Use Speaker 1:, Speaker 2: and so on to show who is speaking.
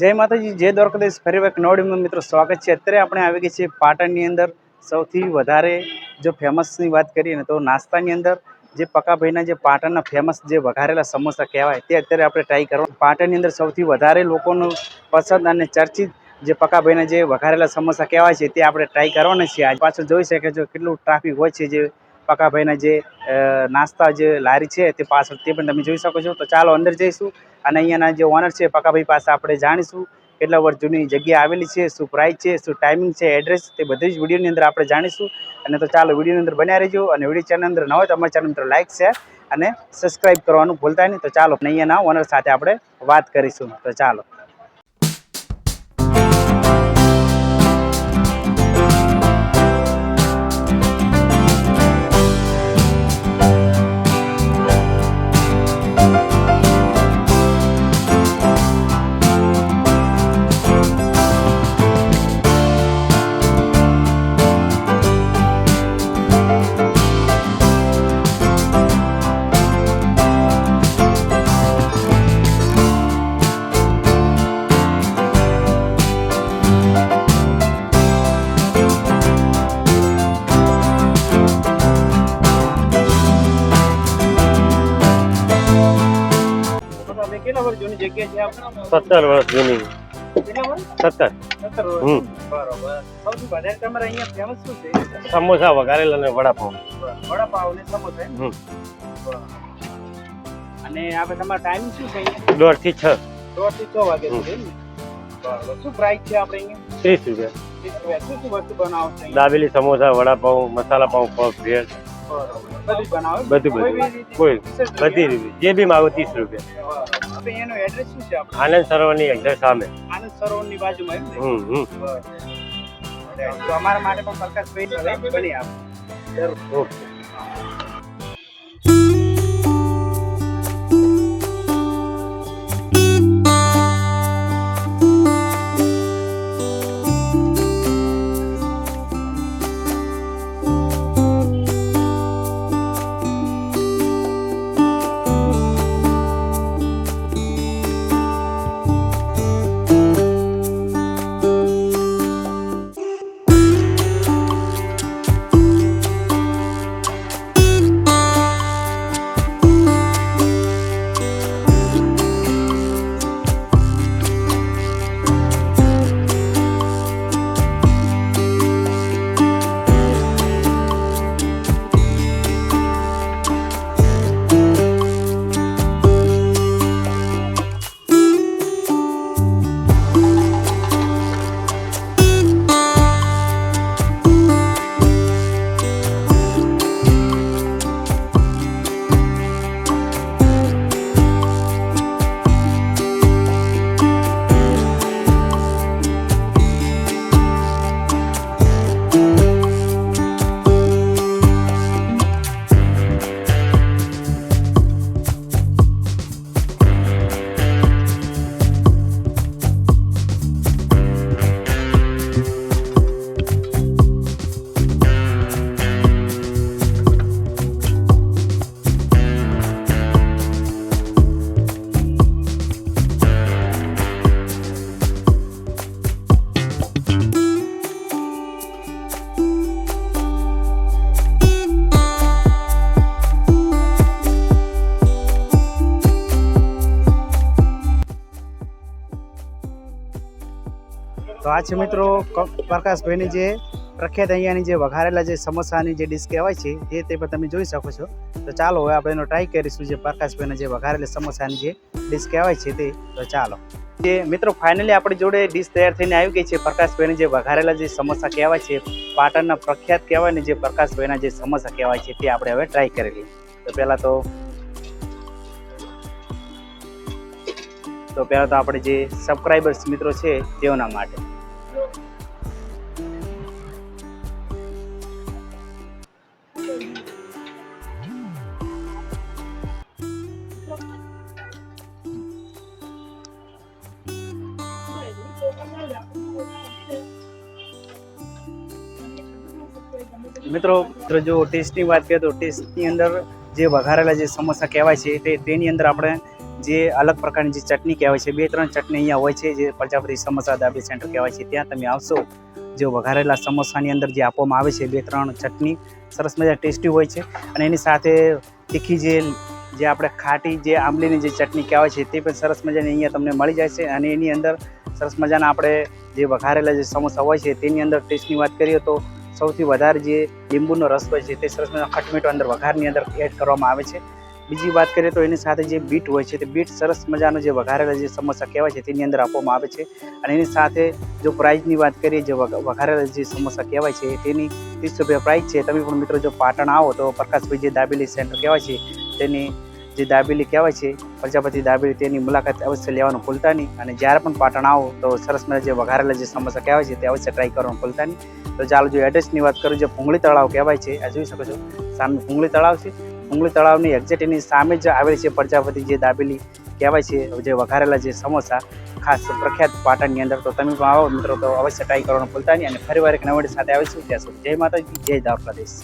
Speaker 1: જય માતાજી, જય દ્વારકાધીશ. ફરી એક નવડીમાં મિત્રો સ્વાગત છે. અત્યારે આપણે આવી ગઈ છીએ પાટણની અંદર સૌથી વધારે જો ફેમસની વાત કરીએ તો નાસ્તાની અંદર જે પકાભાઈના જે પાટણના ફેમસ જે વઘારેલા સમોસા કહેવાય તે અત્યારે આપણે ટ્રાય કરો પાટણની અંદર સૌથી વધારે લોકોનું પસંદ અને ચર્ચિત જે પકાભાઈના જે વઘારેલા સમોસા કહેવાય છે તે આપણે ટ્રાય કરવાના છીએ. આજ પાછળ જોઈ શકે છો કેટલું ટ્રાફિક હોય છે જે પકાભાઈના જે નાસ્તા જે લારી છે તે પાછળ તે પણ તમે જોઈ શકો છો. તો ચાલો અંદર જઈશું અને અહીંયાના જે ઓનર છે પકાભાઈ પાસે આપણે જાણીશું કેટલા વર્ષ જૂની જગ્યા આવેલી છે, શું પ્રાઇસ છે, શું ટાઈમિંગ છે એડ્રેસ તે બધી જ વિડીયોની અંદર આપણે જાણીશું. અને તો ચાલો વિડીયોની અંદર બન્યા રહેજો અને વીડિયો ચેનલ અંદર ન હોય તો અમારા ચેનલ અંદર લાઇક શેર અને સબસ્ક્રાઇબ કરવાનું ભૂલતા નહીં. તો ચાલો અહીંયાના ઓનર સાથે આપણે વાત કરીશું. તો ચાલો. જગ્યા છે
Speaker 2: સત્તર વર્ષ જૂની. સત્તર. હમ. સમોસા વઘારેલા અને
Speaker 1: વડાપાવ. ને સમોસા અને આપણે તમારો ટાઈમિંગ શું છે
Speaker 2: દોઢથી છ.
Speaker 1: દોઢથી છ વાગે શું પ્રાઇસ છે આપણે અહીંયા?
Speaker 2: ત્રીસ રૂપિયા? દાબેલી સમોસા વડાપાઉં મસાલા પાઉં પફ ભેળ.
Speaker 1: બધું
Speaker 2: બધું
Speaker 1: કોઈ
Speaker 2: બધું
Speaker 1: રીતે.
Speaker 2: જે બી માગો ત્રીસ રૂપિયા.
Speaker 1: બરોબર. આપણે એનું એડ્રેસ શું છે આપણે?
Speaker 2: આનંદ સરોવરની એક્ઝેક્ટ સામે.
Speaker 1: આનંદ સરોવરની બાજુમાં એમ
Speaker 2: હમ હમ.
Speaker 1: તો અમારા માટે પણ પ્રકાશભાઈ બની આપ.
Speaker 2: ઓકે.
Speaker 1: તો આ છે મિત્રો પ્રકાશભાઈની જે પ્રખ્યાત અહીંયાની જે વઘારેલા જે સમોસાની જે ડિશ કહેવાય છે તે તે પણ તમે જોઈ શકો છો. તો ચાલો હવે આપણે એનો ટ્રાય કરીશું જે પ્રકાશભાઈના જે વઘારેલા સમોસાની જે ડિશ કહેવાય છે તે. તો ચાલો. જે મિત્રો ફાઇનલી આપણી જોડે ડિશ તૈયાર થઈને આવી ગઈ છે, પ્રકાશભાઈની જે વઘારેલા જે સમોસા કહેવાય છે, પાટણના પ્રખ્યાત કહેવાય ને જે પ્રકાશભાઈના જે સમોસા કહેવાય છે, તે આપણે હવે ટ્રાય કરી લઈએ. તો પહેલાં તો તો પહેલાં તો આપણે જે સબસ્ક્રાઈબર્સ મિત્રો છે, તેઓના માટે. મિત્રો જો ટેસ્ટની વાત કરીએ તો ટેસ્ટની અંદર જે વઘારેલા જે સમોસા કહેવાય છે, તે તેની અંદર આપણે જે અલગ પ્રકારની જે ચટણી કહેવાય છે, બે ત્રણ ચટણી અહીંયા હોય છે, જે પ્રજાપતિ સમોસા દાબી સેન્ટર કહેવાય છે, ત્યાં તમે આવશો. જે વઘારેલા સમોસાની અંદર જે આપવામાં આવે છે, બે ત્રણ ચટણી, સરસ મજા ટેસ્ટી હોય છે. અને એની સાથે તીખી જે જે આપણે ખાટી જે આંબલીની જે ચટણી કહેવાય છે, તે પણ સરસ મજાની અહીંયા તમને મળી જાય છે. અને એની અંદર સરસ મજાના આપણે જે વઘારેલા જે સમોસા હોય છે, તેની અંદર ટેસ્ટની વાત કરીએ તો સૌથી વધારે જે લીંબુનો રસ હોય છે, તે સરસ મજાનો ખટમીઠો અંદર વઘારની અંદર એડ કરવામાં આવે છે. બીજી વાત કરીએ તો એની સાથે જે બીટ હોય છે તે બીટ સરસ મજાનો જે વઘારેલા જે સમોસા કહેવાય છે તેની અંદર આપવામાં આવે છે. અને એની સાથે જો પ્રાઇઝની વાત કરીએ જે વઘ- વઘારેલા જે સમોસા કહેવાય છે તેની ત્રીસ રૂપિયા પ્રાઇસ છે. તમે પણ મિત્રો જો પાટણ આવો તો પ્રકાશભાઈ જે દાબેલી સેન્ટર કહેવાય છે તેની જે દાબેલી કહેવાય છે, પ્રજાપતિ દાબેલી તેની મુલાકાત અવશ્ય લેવાનું ભૂલતા નહીં અને જ્યારે પણ પાટણ આવો તો સરસ મજા જે વઘારેલા જે સમોસા કહેવાય છે તે અવશ્ય ટ્રાય કરવાનું ભૂલતા નહીં તો ચાલો જો એડ્રેસની વાત કરું, જે ભૂંગળી તળાવ કહેવાય છે, આ જોઈ શકો છો? સામે ભૂંગળી તળાવ છે. ભૂંગળી તળાવની એક્ઝેક્ટ એની સામે જ આવેલી છે પ્રજાપતિ જે દાબેલી કહેવાય છે, જે વઘારેલા જે સમોસા, ખાસ પ્રખ્યાત પાટણની અંદર. તો તમે પણ આવો મિત્રો, તો અવશ્ય ટ્રાય કરવાનું ભૂલતા નહીં. અને ફરી એક નવડી સાથે આવીશું. ત્યાં સુધી જય માતાજી, જય દ્વારકાધીશ.